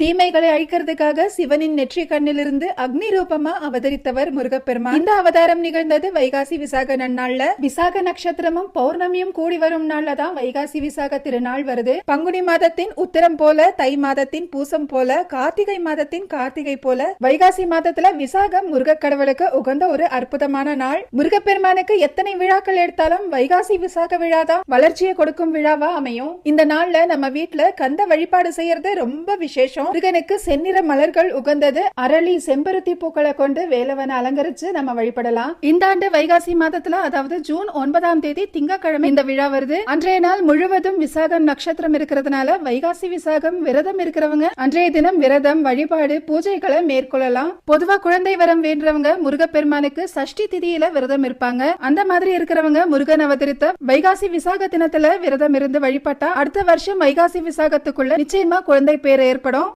தீமைகளை அழிக்கிறதுக்காக சிவனின் நெற்றி கண்ணிலிருந்து அக்னி ரூபமா அவதரித்தவர் முருகப்பெருமான். இந்த அவதாரம் நிகழ்ந்தது வைகாசி விசாக நன்னாள்ல. விசாக நட்சத்திரமும் பௌர்ணமியும் கூடி வரும் நாள்ல தான் வைகாசி விசாக திருநாள் வருது. பங்குனி மாதத்தின் உத்தரம் போல தை மாதத்தின் பூசம் போல கார்த்திகை மாதத்தின் கார்த்திகை போல வைகாசி மாதத்துல விசாகம் முருக கடவுளுக்கு உகந்த ஒரு அற்புதமான நாள். முருகப்பெருமானுக்கு எத்தனை விழாக்கள் எடுத்தாலும் வைகாசி விசாக விழா தான் வளர்ச்சியை கொடுக்கும் விழாவா அமையும். இந்த நாள்ல நம்ம வீட்ல கந்த வழிபாடு செய்யறது ரொம்ப விசேஷம். முருகனுக்கு செந்நிற மலர்கள் உகந்தது. அரளி செம்பருத்தி பூக்களை கொண்டு வேலவனை அலங்கரிச்சு நம்ம வழிபடலாம். இந்த ஆண்டு வைகாசி மாதத்துல அதாவது ஜூன் ஒன்பதாம் தேதி திங்கட்கிழமை இந்த விழா வருது. அன்றைய நாள் முழுவதும் விசாகம் நட்சத்திரம் இருக்கிறதுனால வைகாசி விசாகம் விரதம் இருக்கிறவங்க அன்றைய தினம் விரதம் வழிபாடு பூஜைகளை மேற்கொள்ளலாம். பொதுவா குழந்தை வரம் வேண்டவங்க முருகப்பெருமானுக்கு சஷ்டி திதியில விரதம் இருப்பாங்க. அந்த மாதிரி இருக்கிறவங்க முருகன் அவதரித்த வைகாசி விசாக தினத்துல விரதம் இருந்து வழிபட்டா அடுத்த வருஷம் வைகாசி விசாகத்துக்குள்ள நிச்சயமா குழந்தை பேர் ஏற்படும்.